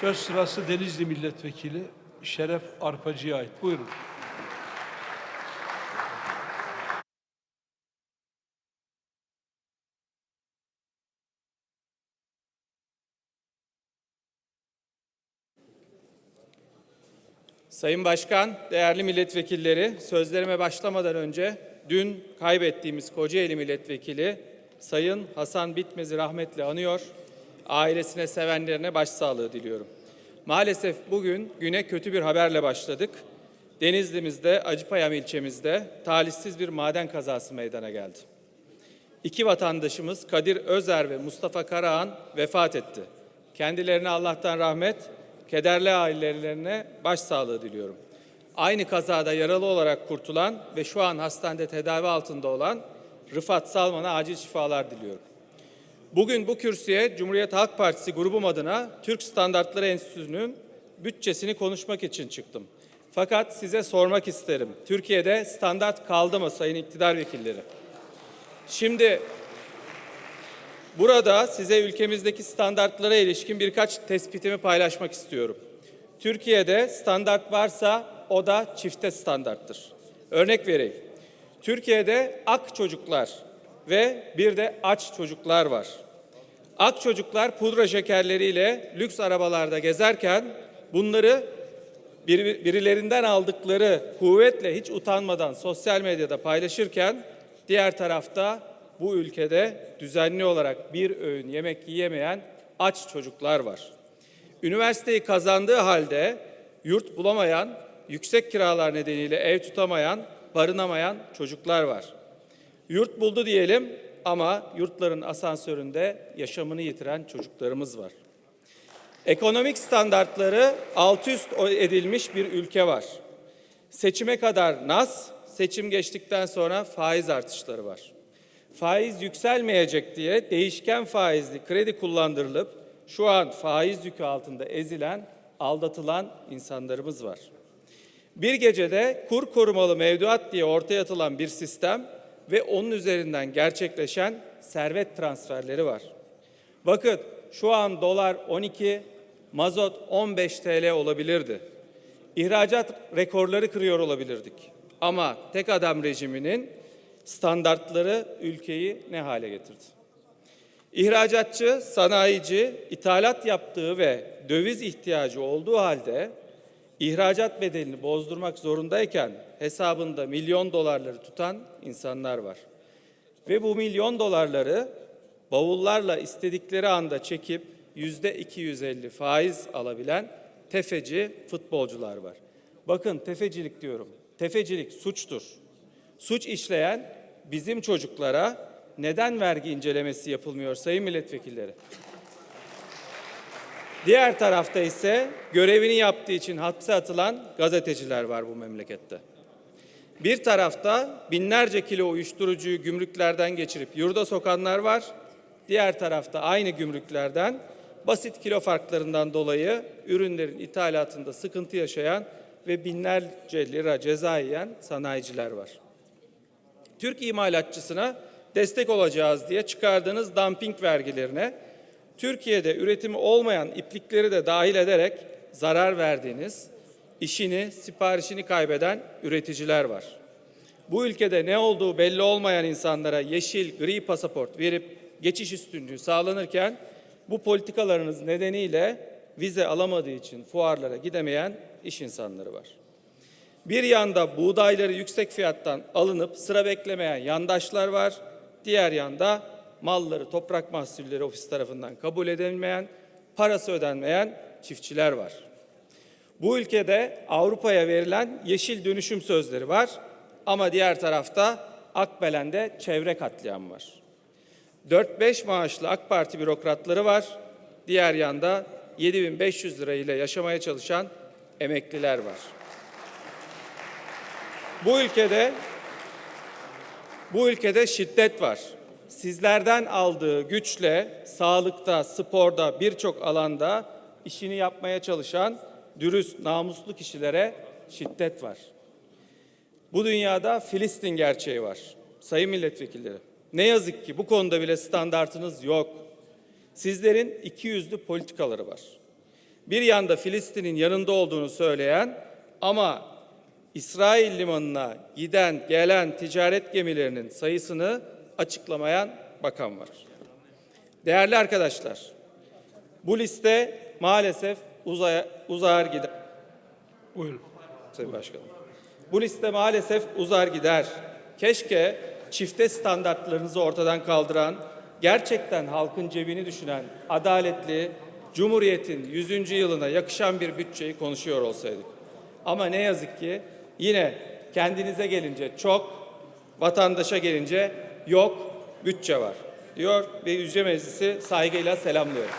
Söz sırası Denizli Milletvekili Şeref Arpacı'ya ait. Buyurun. Sayın Başkan, değerli milletvekilleri, sözlerime başlamadan önce dün kaybettiğimiz Kocaeli milletvekili Sayın Hasan Bitmez'i rahmetle anıyor, ailesine, sevenlerine başsağlığı diliyorum. Maalesef bugün güne kötü bir haberle başladık. Denizli'mizde, Acıpayam ilçemizde talihsiz bir maden kazası meydana geldi. İki vatandaşımız Kadir Özer ve Mustafa Karahan vefat etti. Kendilerine Allah'tan rahmet, kederli ailelerine başsağlığı diliyorum. Aynı kazada yaralı olarak kurtulan ve şu an hastanede tedavi altında olan Rıfat Salman'a acil şifalar diliyorum. Bugün bu kürsüye Cumhuriyet Halk Partisi grubum adına Türk Standartları Enstitüsü'nün bütçesini konuşmak için çıktım. Fakat size sormak isterim. Türkiye'de standart kaldı mı sayın iktidar vekilleri? Şimdi burada size ülkemizdeki standartlara ilişkin birkaç tespitimi paylaşmak istiyorum. Türkiye'de standart varsa o da çifte standarttır. Örnek vereyim. Türkiye'de ak çocuklar ve bir de aç çocuklar var. Ak çocuklar pudra şekerleriyle lüks arabalarda gezerken bunları bir- birilerinden aldıkları kuvvetle hiç utanmadan sosyal medyada paylaşırken diğer tarafta bu ülkede düzenli olarak bir öğün yemek yiyemeyen aç çocuklar var. Üniversiteyi kazandığı halde yurt bulamayan, yüksek kiralar nedeniyle ev tutamayan, barınamayan çocuklar var. Yurt buldu diyelim ama yurtların asansöründe yaşamını yitiren çocuklarımız var. Ekonomik standartları alt üst edilmiş bir ülke var. Seçime kadar nas, seçim geçtikten sonra faiz artışları var. Faiz yükselmeyecek diye değişken faizli kredi kullandırılıp şu an faiz yükü altında ezilen, aldatılan insanlarımız var. Bir gecede kur korumalı mevduat diye ortaya atılan bir sistem ve onun üzerinden gerçekleşen servet transferleri var. Bakın şu an dolar 12, mazot 15 TL olabilirdi. İhracat rekorları kırıyor olabilirdik. Ama tek adam rejiminin standartları ülkeyi ne hale getirdi? İhracatçı, sanayici, ithalat yaptığı ve döviz ihtiyacı olduğu halde ihracat bedelini bozdurmak zorundayken hesabında milyon dolarları tutan insanlar var. Ve bu milyon dolarları bavullarla istedikleri anda çekip yüzde 250 faiz alabilen tefeci futbolcular var. Bakın tefecilik diyorum. Tefecilik suçtur. Suç işleyen bizim çocuklara neden vergi incelemesi yapılmıyor sayın milletvekilleri? Diğer tarafta ise görevini yaptığı için hapse atılan gazeteciler var bu memlekette. Bir tarafta binlerce kilo uyuşturucuyu gümrüklerden geçirip yurda sokanlar var. Diğer tarafta aynı gümrüklerden basit kilo farklarından dolayı ürünlerin ithalatında sıkıntı yaşayan ve binlerce lira ceza yiyen sanayiciler var. Türk imalatçısına destek olacağız diye çıkardığınız dumping vergilerine Türkiye'de üretimi olmayan iplikleri de dahil ederek zarar verdiğiniz, işini, siparişini kaybeden üreticiler var. Bu ülkede ne olduğu belli olmayan insanlara yeşil, gri pasaport verip geçiş üstünlüğü sağlanırken bu politikalarınız nedeniyle vize alamadığı için fuarlara gidemeyen iş insanları var. Bir yanda buğdayları yüksek fiyattan alınıp sıra beklemeyen yandaşlar var. Diğer yanda malları toprak mahsulleri ofis tarafından kabul edilmeyen, parası ödenmeyen çiftçiler var. Bu ülkede Avrupa'ya verilen yeşil dönüşüm sözleri var ama diğer tarafta Akbelen'de çevre katliamı var. 4-5 maaşlı AK Parti bürokratları var. Diğer yanda 7500 lira ile yaşamaya çalışan emekliler var. Bu ülkede bu ülkede şiddet var. Sizlerden aldığı güçle sağlıkta, sporda, birçok alanda işini yapmaya çalışan dürüst, namuslu kişilere şiddet var. Bu dünyada Filistin gerçeği var. Sayın milletvekilleri, ne yazık ki bu konuda bile standartınız yok. Sizlerin iki yüzlü politikaları var. Bir yanda Filistin'in yanında olduğunu söyleyen ama İsrail limanına giden, gelen ticaret gemilerinin sayısını açıklamayan bakan var. Değerli arkadaşlar, bu liste maalesef uzaya, uzar gider. Buyurun. Sayın Başkanım. Bu liste maalesef uzar gider. Keşke çifte standartlarınızı ortadan kaldıran, gerçekten halkın cebini düşünen, adaletli, Cumhuriyet'in 100. yılına yakışan bir bütçeyi konuşuyor olsaydık. Ama ne yazık ki yine kendinize gelince çok, vatandaşa gelince yok, bütçe var diyor ve Yüce Meclisi saygıyla selamlıyorum.